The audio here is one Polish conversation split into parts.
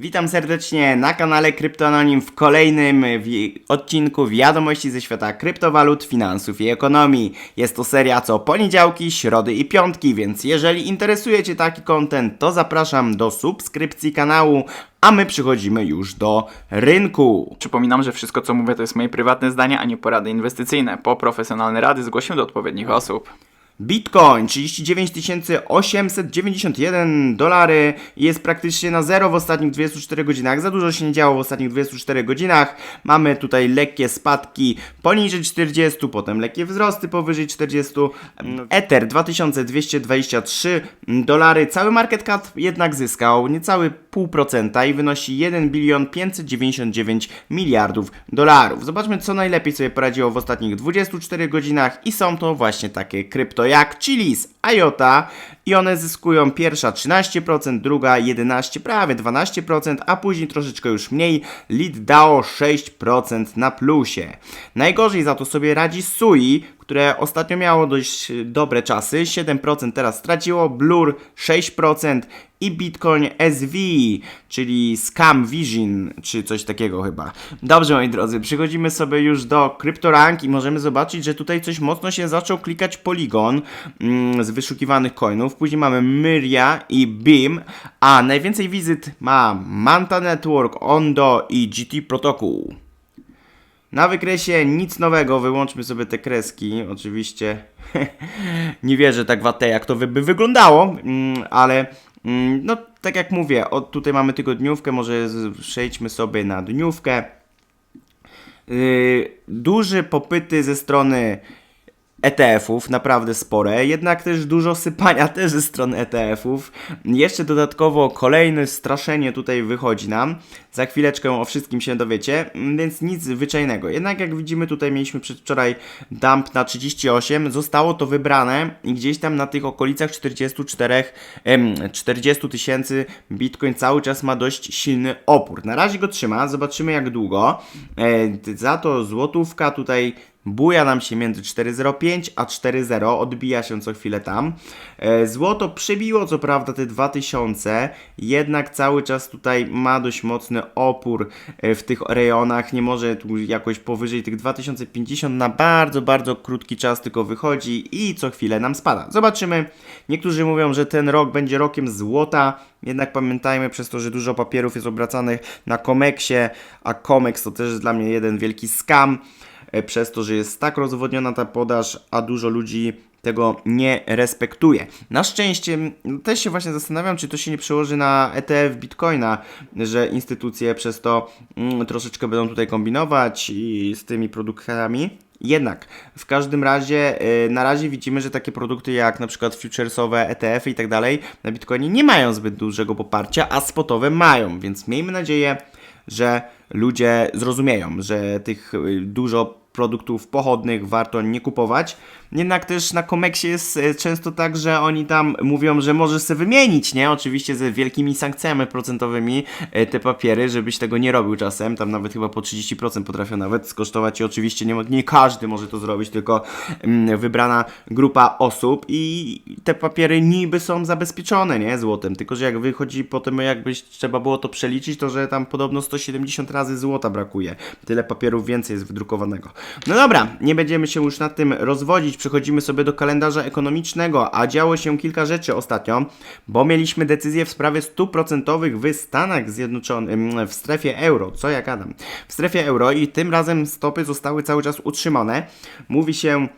Witam serdecznie na kanale Kryptoanonim w kolejnym wi- odcinku wiadomości ze świata kryptowalut, finansów i ekonomii. Jest to seria co poniedziałki, środy i piątki, więc jeżeli interesuje Cię taki content, to zapraszam do subskrypcji kanału, a my przechodzimy już do rynku. Przypominam, że wszystko co mówię to jest moje prywatne zdanie, a nie porady inwestycyjne. Po profesjonalne rady zgłoszę do odpowiednich osób. Bitcoin 39 891 dolary jest praktycznie na zero w ostatnich 24 godzinach. Za dużo się nie działo w ostatnich 24 godzinach. Mamy tutaj lekkie spadki poniżej 40, potem lekkie wzrosty powyżej 40. Ether 2223 dolary. Cały market cap jednak zyskał niecałe 0,5% i wynosi 1 bilion 599 miliardów dolarów. Zobaczmy co najlepiej sobie poradziło w ostatnich 24 godzinach i są to właśnie takie krypto jak Chilis, IOTA i one zyskują pierwsza 13%, druga 11, prawie 12%, a później troszeczkę już mniej. Lead DAO 6% na plusie. Najgorzej za to sobie radzi Sui, które ostatnio miało dość dobre czasy, 7% teraz straciło, Blur 6% i Bitcoin SV, czyli Scam Vision, czy coś takiego chyba. Dobrze moi drodzy, przechodzimy sobie już do CryptoRank i możemy zobaczyć, że tutaj coś mocno się zaczął klikać Polygon mm, z wyszukiwanych coinów. Później mamy Myria i Beam, a najwięcej wizyt ma Manta Network, Ondo i GT Protocol. Na wykresie nic nowego, wyłączmy sobie te kreski, oczywiście nie wierzę tak w AT, jak to by wyglądało, mm, ale mm, no tak jak mówię, od tutaj mamy tygodniówkę, może przejdźmy sobie na dniówkę. Yy, duże popyty ze strony ETF-ów, naprawdę spore, jednak też dużo sypania też ze strony ETF-ów. Jeszcze dodatkowo kolejne straszenie tutaj wychodzi nam. Za chwileczkę o wszystkim się dowiecie, mm, więc nic zwyczajnego. Jednak jak widzimy tutaj mieliśmy przedwczoraj dump na 38, zostało to wybrane i gdzieś tam na tych okolicach 44, em, 40 tysięcy Bitcoin cały czas ma dość silny opór. Na razie go trzyma, zobaczymy jak długo. E, za to złotówka tutaj Buja nam się między 4,05 a 4,0, odbija się co chwilę tam. E, Złoto przebiło co prawda te 2000, jednak cały czas tutaj ma dość mocny opór e, w tych rejonach. Nie może tu jakoś powyżej tych 2050 na bardzo, bardzo krótki czas tylko wychodzi i co chwilę nam spada. Zobaczymy. Niektórzy mówią, że ten rok będzie rokiem złota. Jednak pamiętajmy przez to, że dużo papierów jest obracanych na Comexie, a Comex to też dla mnie jeden wielki scam przez to, że jest tak rozwodniona ta podaż, a dużo ludzi tego nie respektuje. Na szczęście m, też się właśnie zastanawiam, czy to się nie przełoży na ETF Bitcoina, że instytucje przez to mm, troszeczkę będą tutaj kombinować i z tymi produktami. Jednak w każdym razie y, na razie widzimy, że takie produkty jak na przykład futuresowe ETF-y i tak dalej na Bitcoinie nie mają zbyt dużego poparcia, a spotowe mają, więc miejmy nadzieję, że ludzie zrozumieją, że tych y, dużo produktów pochodnych warto nie kupować. Jednak też na Comexie jest e, często tak, że oni tam mówią, że możesz sobie wymienić, nie? Oczywiście ze wielkimi sankcjami procentowymi e, te papiery, żebyś tego nie robił czasem. Tam nawet chyba po 30% potrafią nawet skosztować i oczywiście nie, nie każdy może to zrobić, tylko mm, wybrana grupa osób i te papiery niby są zabezpieczone, nie? Złotem. Tylko, że jak wychodzi potem jakbyś trzeba było to przeliczyć, to że tam podobno 170 razy złota brakuje. Tyle papierów więcej jest wydrukowanego. No dobra, nie będziemy się już nad tym rozwodzić. Przechodzimy sobie do kalendarza ekonomicznego, a działo się kilka rzeczy ostatnio, bo mieliśmy decyzję w sprawie stóp procentowych w Stanach Zjednoczonych, w strefie euro. Co ja gadam? W strefie euro i tym razem stopy zostały cały czas utrzymane. Mówi się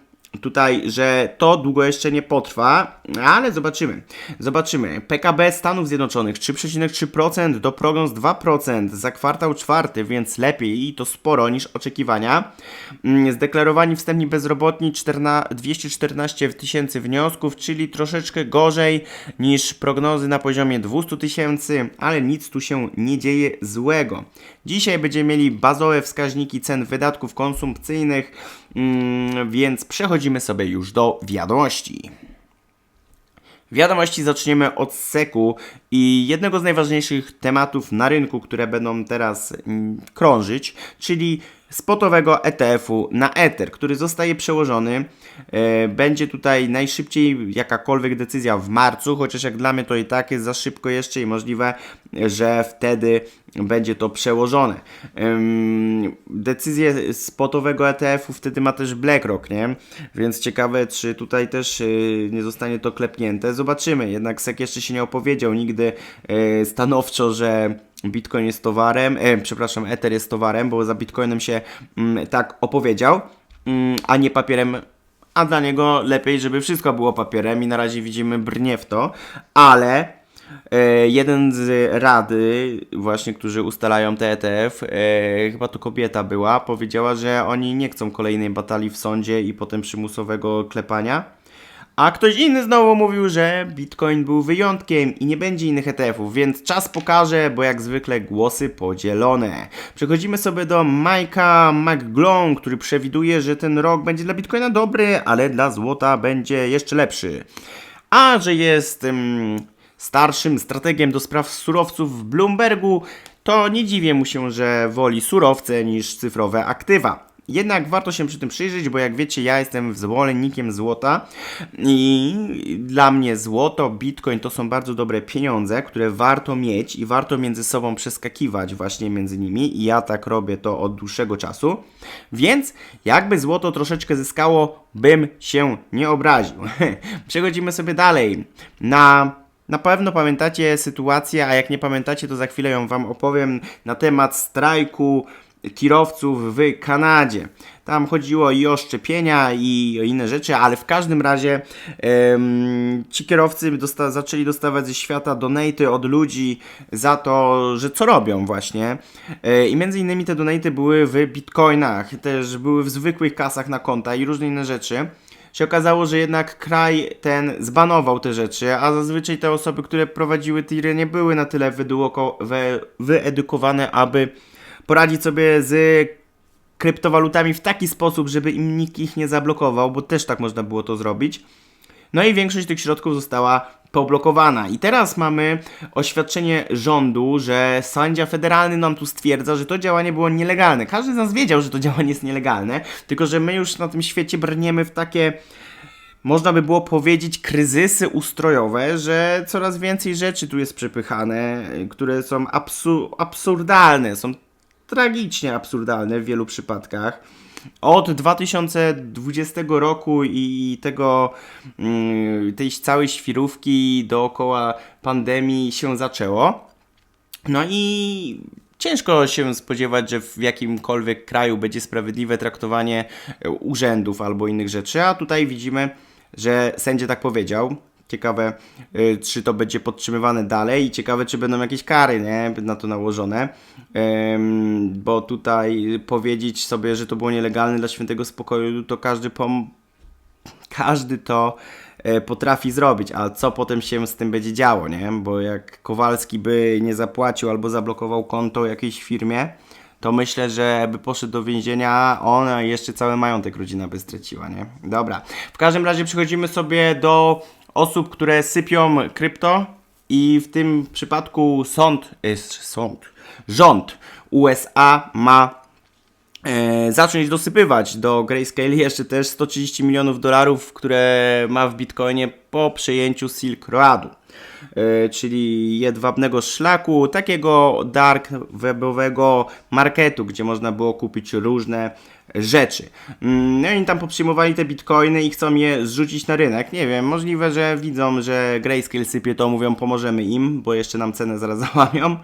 tutaj, że to długo jeszcze nie potrwa, ale zobaczymy. Zobaczymy. PKB Stanów Zjednoczonych 3,3% do prognoz 2% za kwartał czwarty, więc lepiej i to sporo niż oczekiwania. Mm, Zdeklarowani wstępni bezrobotni 14, 214 tysięcy wniosków, czyli troszeczkę gorzej niż prognozy na poziomie 200 tysięcy, ale nic tu się nie dzieje złego. Dzisiaj będziemy mieli bazowe wskaźniki cen wydatków konsumpcyjnych, mm, więc przechodzimy sobie już do wiadomości. Wiadomości zaczniemy od seku i jednego z najważniejszych tematów na rynku, które będą teraz mm, krążyć, czyli spotowego ETF-u na Ether, który zostaje przełożony. E, Będzie tutaj najszybciej jakakolwiek decyzja w marcu, chociaż jak dla mnie to i tak jest za szybko jeszcze i możliwe, że wtedy będzie to przełożone. Decyzję spotowego ETF-u wtedy ma też BlackRock, nie? Więc ciekawe, czy tutaj też y, nie zostanie to klepnięte. Zobaczymy. Jednak SEC jeszcze się nie opowiedział nigdy y, stanowczo, że Bitcoin jest towarem, e, przepraszam, Ether jest towarem, bo za Bitcoinem się mm, tak opowiedział, mm, a nie papierem a dla niego lepiej, żeby wszystko było papierem i na razie widzimy brnie w to, ale e, jeden z rady właśnie, którzy ustalają te ETF, e, chyba to kobieta była, powiedziała, że oni nie chcą kolejnej batalii w sądzie i potem przymusowego klepania. A ktoś inny znowu mówił, że Bitcoin był wyjątkiem i nie będzie innych ETF-ów, więc czas pokaże, bo jak zwykle głosy podzielone. Przechodzimy sobie do Mike'a McGlone, który przewiduje, że ten rok będzie dla Bitcoina dobry, ale dla złota będzie jeszcze lepszy. A że jest ym, starszym strategiem do spraw surowców w Bloombergu, to nie dziwię mu się, że woli surowce niż cyfrowe aktywa. Jednak warto się przy tym przyjrzeć, bo jak wiecie, ja jestem zwolennikiem złota i dla mnie złoto, bitcoin to są bardzo dobre pieniądze, które warto mieć i warto między sobą przeskakiwać właśnie między nimi i ja tak robię to od dłuższego czasu. Więc jakby złoto troszeczkę zyskało, bym się nie obraził. Przechodzimy sobie dalej na na pewno pamiętacie sytuację, a jak nie pamiętacie, to za chwilę ją Wam opowiem na temat strajku tirowców w Kanadzie. Tam chodziło i o szczepienia, i o inne rzeczy, ale w każdym razie em, ci kierowcy dosta- zaczęli dostawać ze świata donaty od ludzi za to, że co robią właśnie. E, I między innymi te donaty były w bitcoinach, też były w zwykłych kasach na konta i różne inne rzeczy się okazało, że jednak kraj ten zbanował te rzeczy, a zazwyczaj te osoby, które prowadziły tiry nie były na tyle wyedukowane, aby poradzić sobie z kryptowalutami w taki sposób, żeby im nikt ich nie zablokował, bo też tak można było to zrobić. No i większość tych środków została poblokowana. I teraz mamy oświadczenie rządu, że sędzia federalny nam tu stwierdza, że to działanie było nielegalne. Każdy z nas wiedział, że to działanie jest nielegalne, tylko że my już na tym świecie brniemy w takie można by było powiedzieć, kryzysy ustrojowe, że coraz więcej rzeczy tu jest przepychane, które są absu- absurdalne, są tragicznie absurdalne w wielu przypadkach. Od 2020 roku i tego, mm, tej całej świrówki dookoła pandemii się zaczęło. No i ciężko się spodziewać, że w jakimkolwiek kraju będzie sprawiedliwe traktowanie e, urzędów albo innych rzeczy, a tutaj widzimy, że sędzia tak powiedział. Ciekawe, y, czy to będzie podtrzymywane dalej i ciekawe, czy będą jakieś kary nie, na to nałożone. Bo tutaj powiedzieć sobie, że to było nielegalne dla świętego spokoju, to każdy pom- każdy to e, potrafi zrobić, a co potem się z tym będzie działo, nie? Bo jak Kowalski by nie zapłacił albo zablokował konto jakiejś firmie, to myślę, że by poszedł do więzienia, on a jeszcze cały majątek rodzina by straciła, nie? Dobra. W każdym razie przechodzimy sobie do osób, które sypią krypto i w tym przypadku sąd, jest sąd, rząd USA ma e, zacząć dosypywać do Grayscale jeszcze też 130 milionów dolarów, które ma w Bitcoinie po przejęciu Silk Roadu. E, czyli jedwabnego szlaku, takiego dark webowego marketu, gdzie można było kupić różne rzeczy. Mm, No i tam poprzyjmowali te bitcoiny i chcą je zrzucić na rynek. Nie wiem, możliwe, że widzą, że Grayscale sypie, to mówią pomożemy im, bo jeszcze nam cenę zaraz załamią,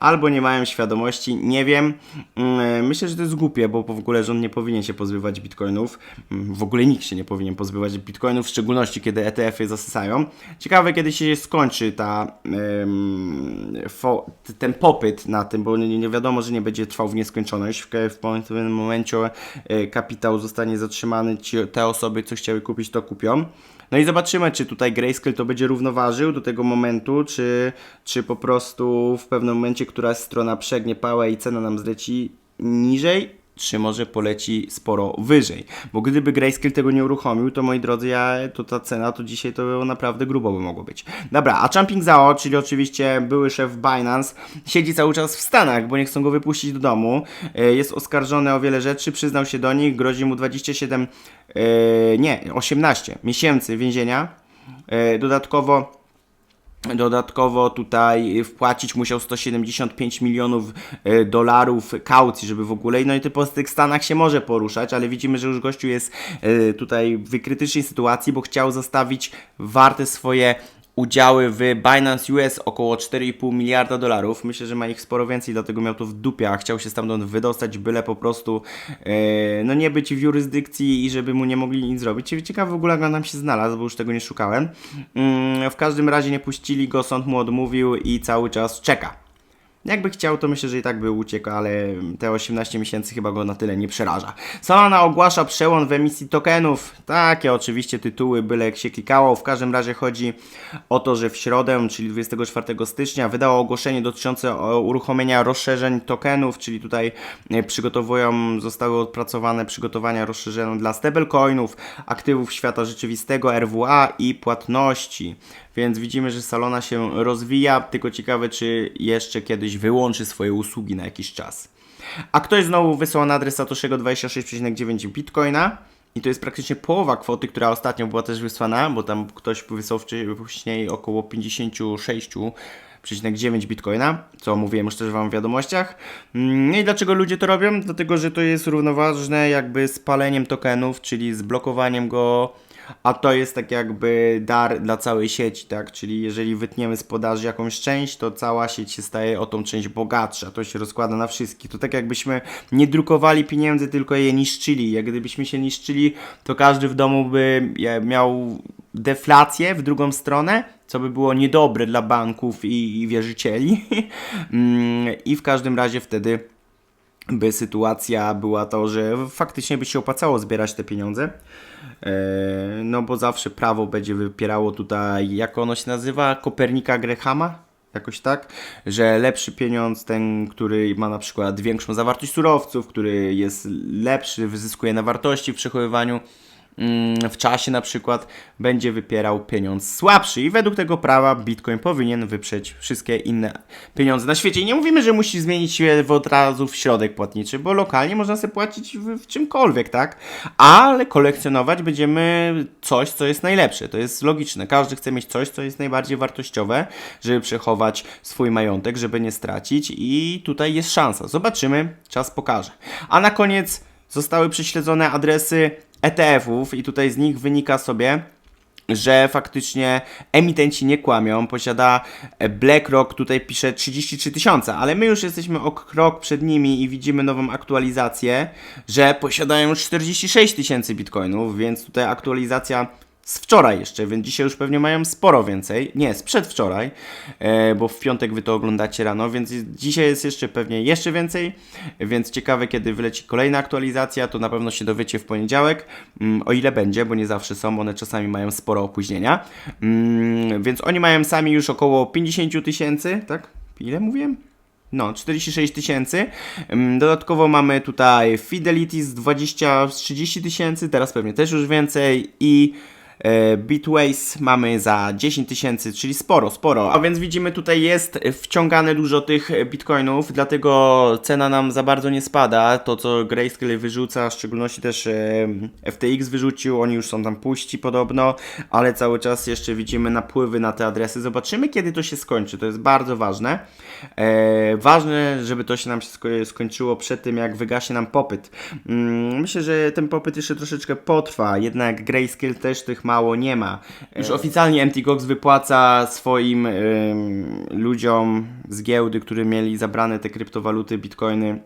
albo nie mają świadomości, nie wiem. Mm, Myślę, że to jest głupie, bo w ogóle rząd nie powinien się pozbywać bitcoinów. Mm, W ogóle nikt się nie powinien pozbywać bitcoinów, w szczególności kiedy ETF-y zasysają. Ciekawe, kiedy się skończy ta, ten popyt na tym, bo nie, wiadomo, że nie będzie trwał w nieskończoność. W, pewnym momencie kapitał zostanie zatrzymany, ci, te osoby, co chciały kupić, to kupią. No i zobaczymy, czy tutaj Grayscale to będzie równoważył do tego momentu, czy, czy po prostu w pewnym momencie któraś strona przegnie pałę i cena nam zleci niżej, czy może poleci sporo wyżej. Bo gdyby Grayscale tego nie uruchomił, to moi drodzy, ja, to ta cena to dzisiaj to naprawdę grubo by mogło być. Dobra, a Jumping Zao, czyli oczywiście były szef Binance, siedzi cały czas w Stanach, bo nie chcą go wypuścić do domu. E, Jest oskarżony o wiele rzeczy, przyznał się do nich, grozi mu 27, e, nie, 18 miesięcy więzienia. E, Dodatkowo Dodatkowo tutaj wpłacić musiał 175 milionów e, dolarów kaucji, żeby w ogóle. No i typo w tych Stanach się może poruszać, ale widzimy, że już gościu jest e, tutaj w krytycznej sytuacji, bo chciał zostawić warte swoje udziały w Binance US około 4,5 miliarda dolarów. Myślę, że ma ich sporo więcej, dlatego miał to w dupie, a chciał się stamtąd wydostać, byle po prostu e, no nie być w jurysdykcji i żeby mu nie mogli nic zrobić. Ciekawe w ogóle jak on nam się znalazł, bo już tego nie szukałem. Mm, w każdym razie nie puścili go, sąd mu odmówił i cały czas czeka. Jakby chciał, to myślę, że i tak by uciekł, ale te 18 miesięcy chyba go na tyle nie przeraża. Solana ogłasza przełom w emisji tokenów. Takie oczywiście tytuły, byle jak się klikało. W każdym razie chodzi o to, że w środę, czyli 24 stycznia, wydało ogłoszenie dotyczące o uruchomienia rozszerzeń tokenów, czyli tutaj e, przygotowują, zostały odpracowane przygotowania rozszerzone dla stablecoinów, aktywów świata rzeczywistego, RWA i płatności. Więc widzimy, że Salona się rozwija, tylko ciekawe, czy jeszcze kiedyś wyłączy swoje usługi na jakiś czas. A ktoś znowu wysłał na adres Satoshego 26,9 bitcoina. I to jest praktycznie połowa kwoty, która ostatnio była też wysłana, bo tam ktoś wysłał wcześniej około 56,9 bitcoina, co mówiłem już też Wam w wiadomościach. Mm, No i dlaczego ludzie to robią? Dlatego, że to jest równoważne jakby z paleniem tokenów, czyli z blokowaniem go a to jest tak jakby dar dla całej sieci, tak? Czyli jeżeli wytniemy z podaży jakąś część, to cała sieć się staje o tą część bogatsza. To się rozkłada na wszystkich. To tak jakbyśmy nie drukowali pieniędzy, tylko je niszczyli. Jak gdybyśmy się niszczyli, to każdy w domu by miał deflację w drugą stronę, co by było niedobre dla banków i, i wierzycieli. Mm, I w każdym razie wtedy by sytuacja była to, że faktycznie by się opłacało zbierać te pieniądze. E, No bo zawsze prawo będzie wypierało tutaj, jak ono się nazywa, Kopernika Grahama? Jakoś tak, że lepszy pieniądz, ten, który ma na przykład większą zawartość surowców, który jest lepszy, wyzyskuje na wartości w przechowywaniu w czasie na przykład będzie wypierał pieniądz słabszy i według tego prawa Bitcoin powinien wyprzeć wszystkie inne pieniądze na świecie. I nie mówimy, że musi zmienić się od razu w środek płatniczy, bo lokalnie można sobie płacić w, w czymkolwiek, tak? Ale kolekcjonować będziemy coś, co jest najlepsze. To jest logiczne. Każdy chce mieć coś, co jest najbardziej wartościowe, żeby przechować swój majątek, żeby nie stracić i tutaj jest szansa. Zobaczymy, czas pokaże. A na koniec zostały prześledzone adresy ETF-ów i tutaj z nich wynika sobie, że faktycznie emitenci nie kłamią. Posiada BlackRock, tutaj pisze 33 tysiące, ale my już jesteśmy o krok przed nimi i widzimy nową aktualizację, że posiadają już 46 tysięcy bitcoinów, więc tutaj aktualizacja z wczoraj jeszcze, więc dzisiaj już pewnie mają sporo więcej. Nie, z przedwczoraj, e, bo w piątek wy to oglądacie rano, więc dzisiaj jest jeszcze pewnie jeszcze więcej, więc ciekawe kiedy wyleci kolejna aktualizacja, to na pewno się dowiecie w poniedziałek, mm, o ile będzie, bo nie zawsze są, one czasami mają sporo opóźnienia, mm, więc oni mają sami już około 50 tysięcy, tak? Ile mówiłem? No, 46 tysięcy. Ym, Dodatkowo mamy tutaj Fidelity z 20, z 30 tysięcy, teraz pewnie też już więcej i Bitways mamy za 10 tysięcy, czyli sporo, sporo. A więc widzimy tutaj jest wciągane dużo tych bitcoinów, dlatego cena nam za bardzo nie spada. To co Grayscale wyrzuca, w szczególności też e, FTX wyrzucił, oni już są tam puści podobno, ale cały czas jeszcze widzimy napływy na te adresy. Zobaczymy kiedy to się skończy, to jest bardzo ważne. E, ważne, żeby to się nam się sko- skończyło przed tym, jak wygaśnie nam popyt. Mm, myślę, że ten popyt jeszcze troszeczkę potrwa, jednak Grayscale też tych mało nie ma. Już oficjalnie MTGOX wypłaca swoim ym, ludziom z giełdy, którzy mieli zabrane te kryptowaluty, bitcoiny,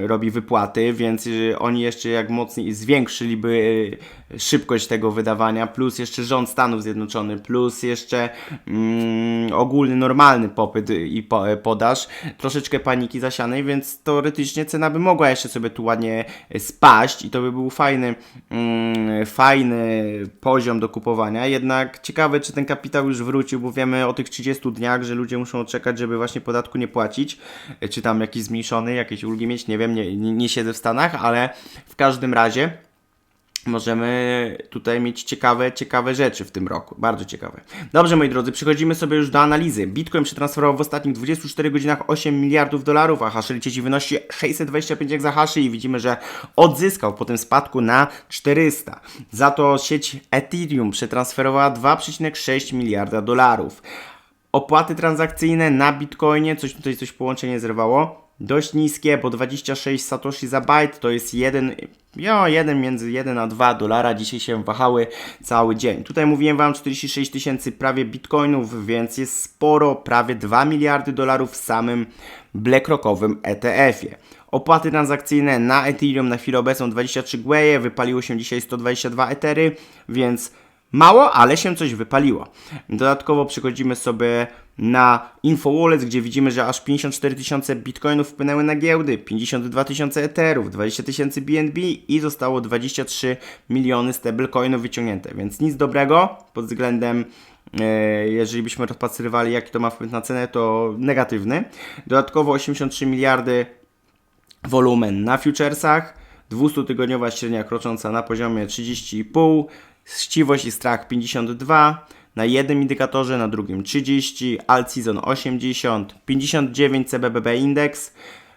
robi wypłaty, więc y, oni jeszcze jak mocniej zwiększyliby szybkość tego wydawania, plus jeszcze rząd Stanów Zjednoczonych, plus jeszcze mm, ogólny, normalny popyt i po, podaż, troszeczkę paniki zasianej, więc teoretycznie cena by mogła jeszcze sobie tu ładnie spaść i to by był fajny, mm, fajny poziom do kupowania. Jednak ciekawe, czy ten kapitał już wrócił, bo wiemy o tych 30 dniach, że ludzie muszą czekać, żeby właśnie podatku nie płacić, czy tam jakiś zmniejszony, jakieś ulgi mieć, nie wiem, nie, nie, siedzę w Stanach, ale w każdym razie możemy tutaj mieć ciekawe, ciekawe rzeczy w tym roku. Bardzo ciekawe. Dobrze, moi drodzy, przechodzimy sobie już do analizy. Bitcoin przetransferował w ostatnich 24 godzinach 8 miliardów dolarów, a hash rate wynosi 625 exahaszy i widzimy, że odzyskał po tym spadku na 400. Za to sieć Ethereum przetransferowała 2,6 miliarda dolarów. Opłaty transakcyjne na Bitcoinie, coś tutaj coś połączenie zerwało. Dość niskie, bo 26 satoshi za byte to jest jeden, jo, jeden między 1 a 2 dolara. Dzisiaj się wahały cały dzień. Tutaj mówiłem Wam 46 tysięcy prawie bitcoinów, więc jest sporo, prawie 2 miliardy dolarów w samym BlackRockowym ETF-ie. Opłaty transakcyjne na Ethereum na chwilę obecną 23 gweje, wypaliło się dzisiaj 122 etery, więc Mało, ale się coś wypaliło. Dodatkowo przechodzimy sobie na InfoWallet, gdzie widzimy, że aż 54 tysiące bitcoinów wpłynęły na giełdy, 52 tysiące etherów, 20 tysięcy BNB i zostało 23 miliony stablecoinów wyciągnięte. Więc nic dobrego pod względem e, jeżeli byśmy rozpatrywali jaki to ma wpływ na cenę, to negatywny. Dodatkowo 83 miliardy wolumen na futuresach, 200-tygodniowa średnia krocząca na poziomie 30,5, chciwość i strach 52, na jednym indykatorze, na drugim 30, alt season 80, 59 CBBB indeks,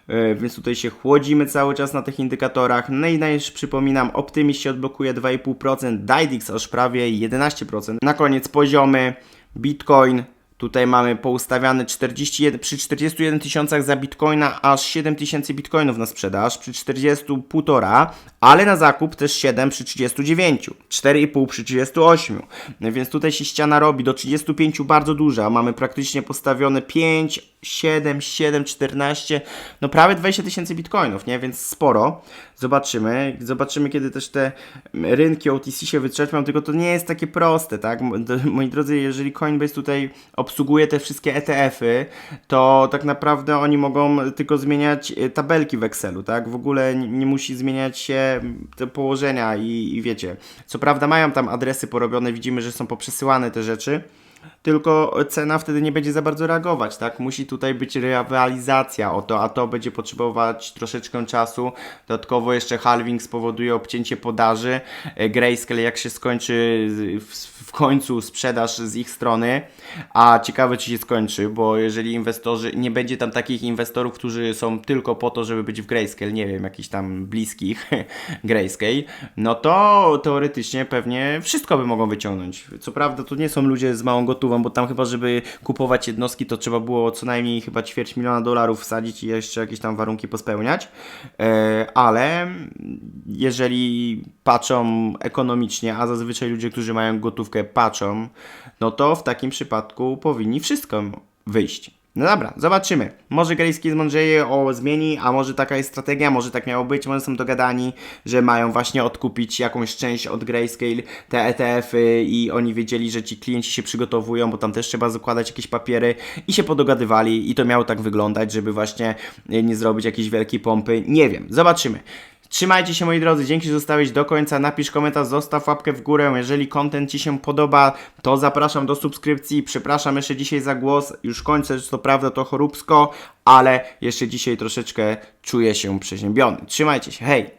yy, więc tutaj się chłodzimy cały czas na tych indykatorach. No i już przypominam, Optimist się odblokuje 2,5%, Dydix aż prawie 11%. Na koniec poziomy Bitcoin Tutaj mamy poustawiane 41, przy 41 tysiącach za bitcoina aż 7 tysięcy bitcoinów na sprzedaż, przy 40 półtora, ale na zakup też 7 przy 39, 4,5 przy 38. Więc tutaj się ściana robi do 35 bardzo duża. Mamy praktycznie postawione 5, 7, 7, 14, no prawie 20 tysięcy bitcoinów, nie? Więc sporo. Zobaczymy. Zobaczymy, kiedy też te rynki OTC się wytrzepią, tylko to nie jest takie proste, tak? Moi drodzy, jeżeli Coinbase tutaj obsługuje te wszystkie ETF-y, to tak naprawdę oni mogą tylko zmieniać e, tabelki w Excelu, tak? W ogóle nie musi zmieniać się te położenia i, i wiecie. Co prawda mają tam adresy porobione, widzimy, że są poprzesyłane te rzeczy, tylko cena wtedy nie będzie za bardzo reagować, tak? Musi tutaj być rywalizacja o to, a to będzie potrzebować troszeczkę czasu. Dodatkowo jeszcze halving spowoduje obcięcie podaży. E, Grayscale jak się skończy w, końcu sprzedaż z ich strony, a ciekawe czy się skończy, bo jeżeli inwestorzy, nie będzie tam takich inwestorów, którzy są tylko po to, żeby być w Grayscale, nie wiem, jakichś tam bliskich Grayscale, no to teoretycznie pewnie wszystko by mogą wyciągnąć. Co prawda to nie są ludzie z małą bo tam chyba, żeby kupować jednostki, to trzeba było co najmniej chyba ćwierć miliona dolarów wsadzić i jeszcze jakieś tam warunki pospełniać. E, ale jeżeli patrzą ekonomicznie, a zazwyczaj ludzie, którzy mają gotówkę patrzą, no to w takim przypadku powinni wszystko wyjść. No dobra, zobaczymy. Może Grayscale mądrzeje o zmieni, a może taka jest strategia, może tak miało być, może są dogadani, że mają właśnie odkupić jakąś część od Grayscale, te ETF-y i oni wiedzieli, że ci klienci się przygotowują, bo tam też trzeba zakładać jakieś papiery i się podogadywali i to miało tak wyglądać, żeby właśnie nie zrobić jakiejś wielkiej pompy. Nie wiem, zobaczymy. Trzymajcie się moi drodzy, dzięki, że zostałeś do końca, napisz komentarz, zostaw łapkę w górę, jeżeli content Ci się podoba, to zapraszam do subskrypcji, przepraszam jeszcze dzisiaj za głos, już kończę, co prawda to choróbsko, ale jeszcze dzisiaj troszeczkę czuję się przeziębiony. Trzymajcie się, hej!